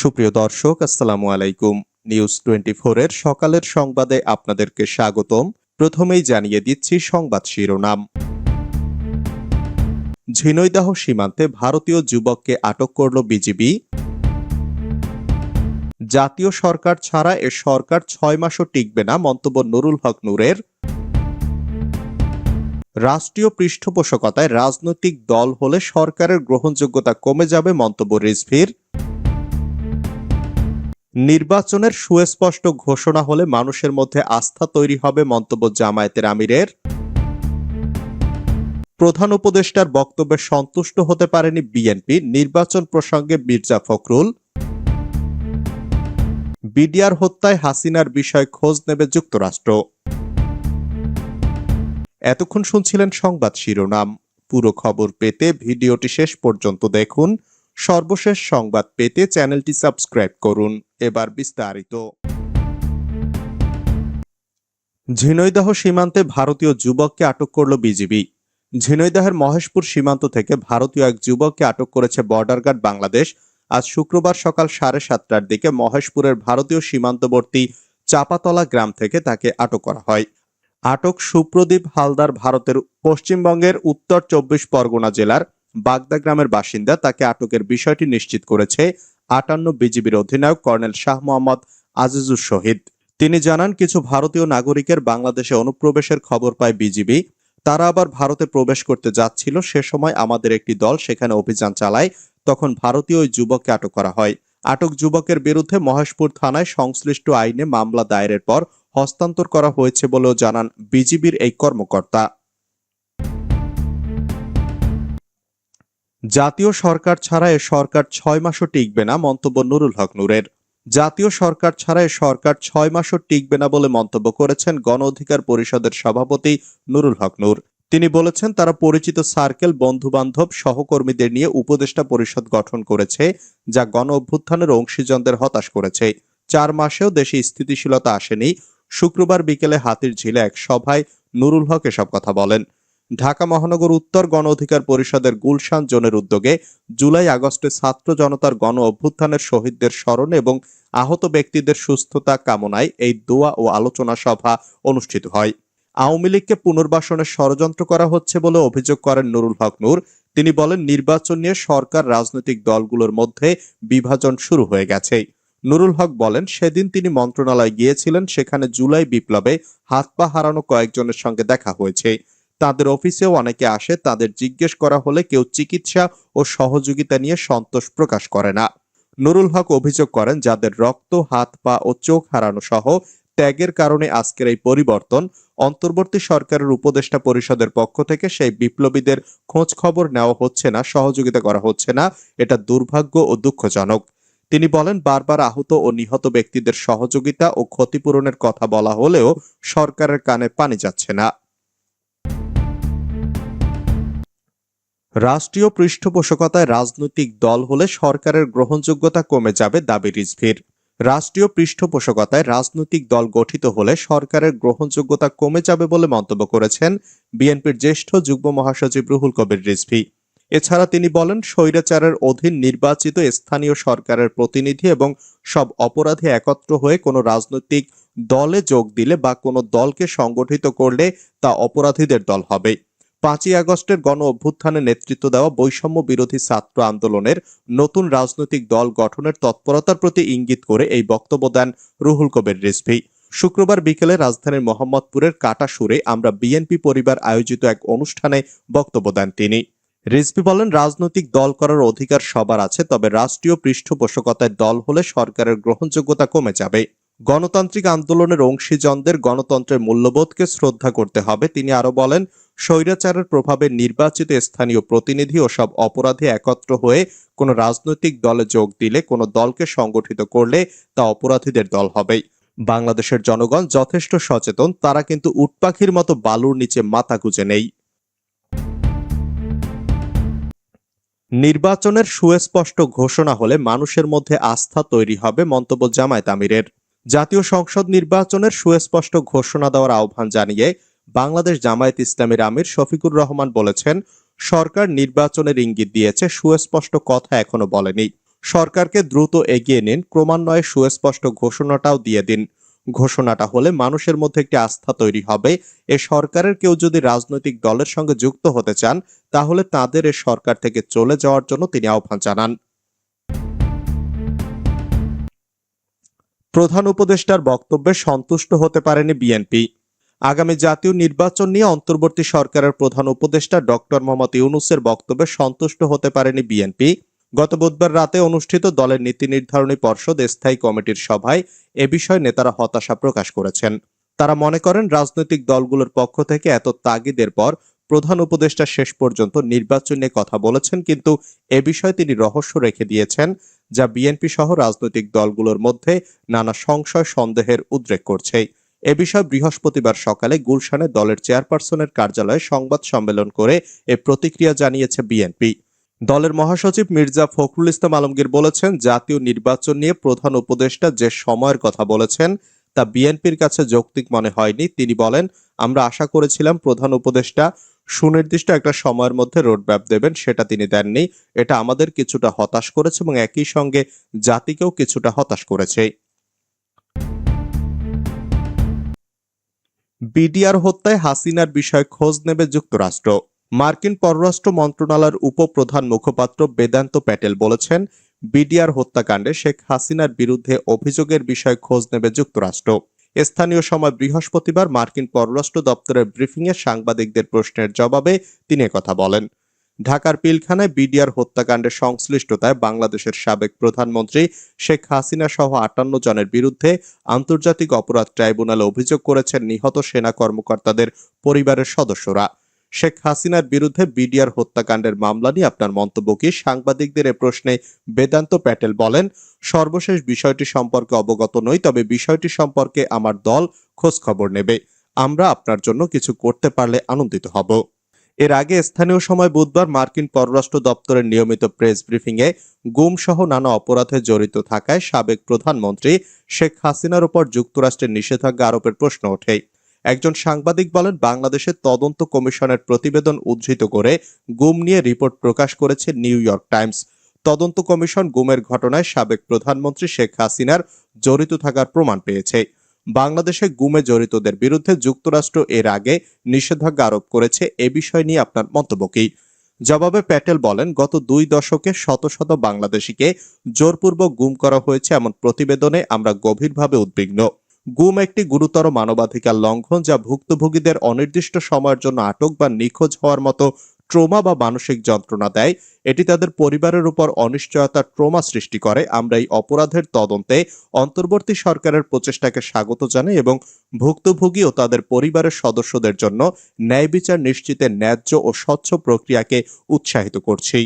সুপ্রিয় দর্শক, আসসালামু আলাইকুম। নিউজ টোয়েন্টি এর সকালের সংবাদে আপনাদেরকে স্বাগতম। প্রথমেই জানিয়ে দিচ্ছি সংবাদ শিরোনাম। ঝিনৈদাহ সীমান্তে ভারতীয় যুবককে আটক করল বিজিবি। জাতীয় সরকার ছাড়া এ সরকার ছয় মাসও টিকবে না, মন্তব্য নুরুল হক নূরের। রাষ্ট্রীয় পৃষ্ঠপোষকতায় রাজনৈতিক দল হলে সরকারের গ্রহণযোগ্যতা কমে যাবে, মন্তব্য রিজভির। নির্বাচনের সুস্পষ্ট ঘোষণা হলে মানুষের মধ্যে আস্থা তৈরি হবে মন্তব্য জামায়াতের আমিরের। প্রধান উপদেষ্টার বক্তব্যে সন্তুষ্ট হতে পারেনি বিএনপি, নির্বাচন প্রসঙ্গে মির্জা ফখরুল। বিডিআর হত্যায় হাসিনার বিষয়ে খোঁজ নেবে যুক্তরাষ্ট্র। এতক্ষণ শুনছিলেন সংবাদ শিরোনাম। পুরো খবর পেতে ভিডিওটি শেষ পর্যন্ত দেখুন। সর্বশেষ সংবাদ পেতে চ্যানেলটি সাবস্ক্রাইব করুন। এবার বিস্তারিত। ঝিনৈদহ সীমান্তে ভারতীয় যুবককে আটক করল বিজিবি। ঝিনৈদহের মহেশপুর সীমান্ত থেকে ভারতীয় এক যুবককে আটক করেছে বর্ডার গার্ড বাংলাদেশ। আজ শুক্রবার সকাল সাড়ে সাতটার দিকে মহেশপুরের ভারতীয় সীমান্তবর্তী চাপাতলা গ্রাম থেকে তাকে আটক করা হয়। আটক সুপ্রদীপ হালদার ভারতের পশ্চিমবঙ্গের উত্তর চব্বিশ পরগনা জেলার বাগদা গ্রামের বাসিন্দা তাকে আটকের বিষয়টি নিশ্চিত করেছে আটান্ন বিজিবির অধিনায়ক কর্নেল শাহ মোহাম্মদ আজিজুর শহীদ। তিনি জানান, কিছু ভারতীয় নাগরিকের বাংলাদেশে অনুপ্রবেশের খবর পায় বিজিবি। তারা আবার ভারতে প্রবেশ করতে যাচ্ছিল। সে সময় আমাদের একটি দল সেখানে অভিযান চালায়। তখন ভারতীয় ওই যুবককে আটক করা হয়। আটক যুবকের বিরুদ্ধে মহেশপুর থানায় সংশ্লিষ্ট আইনে মামলা দায়েরের পর হস্তান্তর করা হয়েছে বলেও জানান বিজিবির এই কর্মকর্তা। জাতীয় সরকার ছাড়া এ সরকার ছয় মাসও টিকবে না মন্তব্য নুরুল হক নূরের। জাতীয় সরকার ছাড়া এ সরকার ছয় মাসও টিকবে না বলে মন্তব্য করেছেন গণ অধিকার পরিষদের সভাপতি নুরুল হক নূর। তিনি বলেছেন, তারা পরিচিত সার্কেল বন্ধু বান্ধব সহকর্মীদের নিয়ে উপদেষ্টা পরিষদ গঠন করেছে, যা গণ অভ্যুত্থানের অংশীজনদের হতাশ করেছে। চার মাসেও দেশে স্থিতিশীলতা আসেনি। শুক্রবার বিকেলে হাতির ঝিলে এক সভায় নুরুল হক এসব কথা বলেন। ঢাকা মহানগর উত্তর গণ অধিকার পরিষদের গুলশান জোনের উদ্যোগে জুলাই আগস্টে ছাত্র জনতার গণ অভ্যুত্থানের শহীদদের স্মরণ এবং আহত ব্যক্তিদের সুস্থতা কামনায় এই দোয়া ও আলোচনা সভা অনুষ্ঠিত হয়। আওয়ামী লীগকে পুনর্বাসনের ষড়যন্ত্র করা হচ্ছে বলে অভিযোগ করেন নুরুল হক নূর। তিনি বলেন, নির্বাচন নিয়ে সরকার, রাজনৈতিক দলগুলোর মধ্যে বিভাজন শুরু হয়ে গেছে। নুরুল হক বলেন, সেদিন তিনি মন্ত্রণালয়ে গিয়েছিলেন, সেখানে জুলাই বিপ্লবে হাত পা হারানো কয়েকজনের সঙ্গে দেখা হয়েছে। তাদের অফিসেও অনেকে আসে, তাদের জিজ্ঞেস করা হলে কেউ চিকিৎসা ও সহযোগিতা নিয়ে সন্তোষ প্রকাশ করে না। নুরুল হক অভিযোগ করেন, যাদের রক্ত, হাত, পা ও চোখ হারানো সহ ত্যাগের কারণে আজকের এই পরিবর্তন, অন্তর্বর্তী সরকারের উপদেষ্টা পরিষদের পক্ষ থেকে সেই বিপ্লবীদের খোঁজ খবর নেওয়া হচ্ছে না, সহযোগিতা করা হচ্ছে না, এটা দুর্ভাগ্য ও দুঃখজনক। তিনি বলেন, বারবার আহত ও নিহত ব্যক্তিদের সহযোগিতা ও ক্ষতিপূরণের কথা বলা হলেও সরকারের কানে পানি যাচ্ছে না। রাষ্ট্রীয় পৃষ্ঠপোষকতায় রাজনৈতিক দল হলে সরকারের গ্রহণযোগ্যতা কমে যাবে দাবি রিজভির। রাষ্ট্রীয় পৃষ্ঠপোষকতায় রাজনৈতিক দল গঠিত হলে সরকারের গ্রহণযোগ্যতা কমে যাবে বলে মন্তব্য করেছেন বিএনপির জ্যেষ্ঠ যুগ্ম মহাসচিব রুহুল কবির রিজভি। এছাড়া তিনি বলেন, স্বৈরাচারের অধীন নির্বাচিত স্থানীয় সরকারের প্রতিনিধি এবং সব অপরাধী একত্র হয়ে কোনো রাজনৈতিক দলে যোগ দিলে বা কোনো দলকে সংগঠিত করলে তা অপরাধীদের দল হবে। পাঁচই আগস্টের গণ অভ্যুত্থানে নেতৃত্ব দেওয়া বৈষম্য বিরোধী ছাত্র আন্দোলনের নতুন রাজনৈতিক দল গঠনের তৎপরতার প্রতি ইঙ্গিত করে এই বক্তব্য দেন রুহুল কবির রিজভি। শুক্রবার বিকেলে রাজধানীর মোহাম্মদপুরের কাটাসুরে আমরা বিএনপি পরিবার আয়োজিত এক অনুষ্ঠানে বক্তব্য দেন তিনি। রিজভি বলেন, রাজনৈতিক দল করার অধিকার সবার আছে, তবে রাষ্ট্রীয় পৃষ্ঠপোষকতায় দল হলে সরকারের গ্রহণযোগ্যতা কমে যাবে। গণতান্ত্রিক আন্দোলনের অংশীজনদের গণতন্ত্রের মূল্যবোধকে শ্রদ্ধা করতে হবে। তিনি আরও বলেন, স্বৈরাচারের প্রভাবে নির্বাচিত স্থানীয় প্রতিনিধি ও সব অপরাধী একত্র হয়ে কোনো রাজনৈতিক দলে যোগ দিলে, কোনো দলকে সংগঠিত করলে তা অপরাধীদের দল হবেই। বাংলাদেশের জনগণ যথেষ্ট সচেতন, তারা কিন্তু উটপাখির মতো বালুর নিচে মাথা গুঁজে নেই। নির্বাচনের সুস্পষ্ট ঘোষণা হলে মানুষের মধ্যে আস্থা তৈরি হবে মন্তব্য জামায়াত আমিরের। জাতীয় সংসদ নির্বাচনের সুস্পষ্ট ঘোষণা দেওয়ার আহ্বান জানিয়ে বাংলাদেশ জামায়াত ইসলামের আমির শফিকুর রহমান বলেছেন, সরকার নির্বাচনের ইঙ্গিত দিয়েছে, সুস্পষ্ট কথা এখনও বলেনি। সরকারকে দ্রুত এগিয়ে নিন, ক্রমান্বয়ে সুস্পষ্ট ঘোষণাটাও দিয়ে দিন। ঘোষণাটা হলে মানুষের মধ্যে একটি আস্থা তৈরি হবে। এ সরকারের কেউ যদি রাজনৈতিক দলের সঙ্গে যুক্ত হতে চান, তাহলে তাদের এ সরকার থেকে চলে যাওয়ার জন্য তিনি আহ্বান জানান। প্রধান উপদেষ্টার বক্তব্যে সন্তুষ্ট হতে পারেনি বিএনপি। আগামী জাতীয় নির্বাচন নিয়ে অন্তর্বর্তী সরকারের প্রধান উপদেষ্টা ডক্টর মোহাম্মদ ইউনুসের বক্তব্যে সন্তুষ্ট হতে পারেনি বিএনপি। গত বুধবার রাতে অনুষ্ঠিত দলের নীতি নির্ধারণী পর্ষদ স্থায়ী কমিটির সভায় এ বিষয়ে নেতারা হতাশা প্রকাশ করেছেন। তারা মনে করেন, রাজনৈতিক দলগুলোর পক্ষ থেকে এত তাগিদের পর প্রধান উপদেষ্টা শেষ পর্যন্ত নির্বাচন নিয়ে কথা বলেছেন, কিন্তু এ বিষয়ে তিনি রহস্য রেখে দিয়েছেন। যা বিএনপি সহ রাজনৈতিক দলগুলোর মধ্যে নানা সংশয়, সন্দেহের উদ্রেক করছে। এ বিষয়ে বৃহস্পতিবার সকালে গুলশানে দলের চেয়ারপারসনের কার্যালয়ে সংবাদ সম্মেলন করে এ প্রতিক্রিয়া জানিয়েছে বিএনপি দলের মহাসচিব মির্জা ফখরুল ইসলাম আলমগীর বলেছেন, জাতীয় নির্বাচন নিয়ে প্রধান উপদেষ্টা যে সময়ের কথা বলেছেন, তা বিএনপির কাছে যৌক্তিক মনে হয়নি। তিনি বলেন, আমরা আশা করেছিলাম প্রধান উপদেষ্টা সুনির্দিষ্ট একটা সময়ের মধ্যে রোডম্যাপ দেবেন, সেটা তিনি দেননি। এটা আমাদের কিছুটা হতাশ করেছে এবং একই সঙ্গে জাতিকেও কিছুটা হতাশ করেছে। বিডিআর হত্যায় হাসিনার বিষয়ে খোঁজ নেবে যুক্তরাষ্ট্র। মার্কিন পররাষ্ট্র মন্ত্রণালয়ের উপপ্রধান মুখপাত্র বেদান্ত প্যাটেল বলেছেন, বিডিআর হত্যাকাণ্ডে শেখ হাসিনার বিরুদ্ধে অভিযোগের বিষয়ে খোঁজ নেবে যুক্তরাষ্ট্র। স্থানীয় সময় বৃহস্পতিবার মার্কিন পররাষ্ট্র দপ্তরের ব্রিফিংয়ে সাংবাদিকদের প্রশ্নের জবাবে তিনি কথা বলেন। ঢাকার পিলখানায় বিডিআর হত্যাকাণ্ডের সংশ্লিষ্টতায় বাংলাদেশের সাবেক প্রধানমন্ত্রী শেখ হাসিনা সহ আটান্ন জনের বিরুদ্ধে আন্তর্জাতিক অপরাধ ট্রাইব্যুনালে অভিযোগ করেছেন নিহত সেনা কর্মকর্তাদের পরিবারের সদস্যরা। শেখ হাসিনার বিরুদ্ধে বিডিআর হত্যাকাণ্ডের মামলা নিয়ে আপনার মন্তব্য কি? সাংবাদিকদের এ প্রশ্নে বেদান্ত প্যাটেল বলেন, সর্বশেষ বিষয়টি সম্পর্কে অবগত নই, তবে বিষয়টি সম্পর্কে আমার দল খোঁজ খবর নেবে। আমরা আপনার জন্য কিছু করতে পারলে আনন্দিত হব। এর আগে স্থানীয় সময় বুধবার মার্কিন পররাষ্ট্র দপ্তরের নিয়মিত প্রেস ব্রিফিংয়ে গুম সহ নানা অপরাধে জড়িত থাকায় সাবেক প্রধানমন্ত্রী শেখ হাসিনার উপর যুক্তরাষ্ট্রের নিষেধাজ্ঞা আরোপের প্রশ্ন ওঠে। একজন সাংবাদিক বলেন, বাংলাদেশের তদন্ত কমিশনের প্রতিবেদন উদ্ধৃত করে গুম নিয়ে রিপোর্ট প্রকাশ করেছে নিউ ইয়র্ক টাইমস। তদন্ত কমিশন গুমের ঘটনায় সাবেক প্রধানমন্ত্রী শেখ হাসিনার জড়িত থাকার প্রমাণ পেয়েছে। বাংলাদেশে গুমে জড়িতদের বিরুদ্ধে যুক্তরাষ্ট্র এর আগে নিষেধাজ্ঞা আরোপ করেছে। এ বিষয় নিয়ে আপনার মন্তব্য কি? জবাবে প্যাটেল বলেন, গত দুই দশকে শত শত বাংলাদেশিকে জোরপূর্বক গুম করা হয়েছে এমন প্রতিবেদনে আমরা গভীরভাবে উদ্বিগ্ন। গুম একটি গুরুতর মানবাধিকার লঙ্ঘন যা ভুক্তভোগীদের অনির্দিষ্ট সময়ের জন্য আটক বা নিখোঁজ হওয়ার মতো ট্রোমা বা মানসিক যন্ত্রণা দেয়। এটি তাদের পরিবারের উপর অনিশ্চয়তার ট্রোমা সৃষ্টি করে। আমরা এই অপরাধের তদন্তে অন্তর্বর্তী সরকারের প্রচেষ্টাকে স্বাগত জানাই এবং ভুক্তভোগী ও তাদের পরিবারের সদস্যদের জন্য ন্যায় বিচার নিশ্চিতের ন্যায্য ও স্বচ্ছ প্রক্রিয়াকে উৎসাহিত করছি।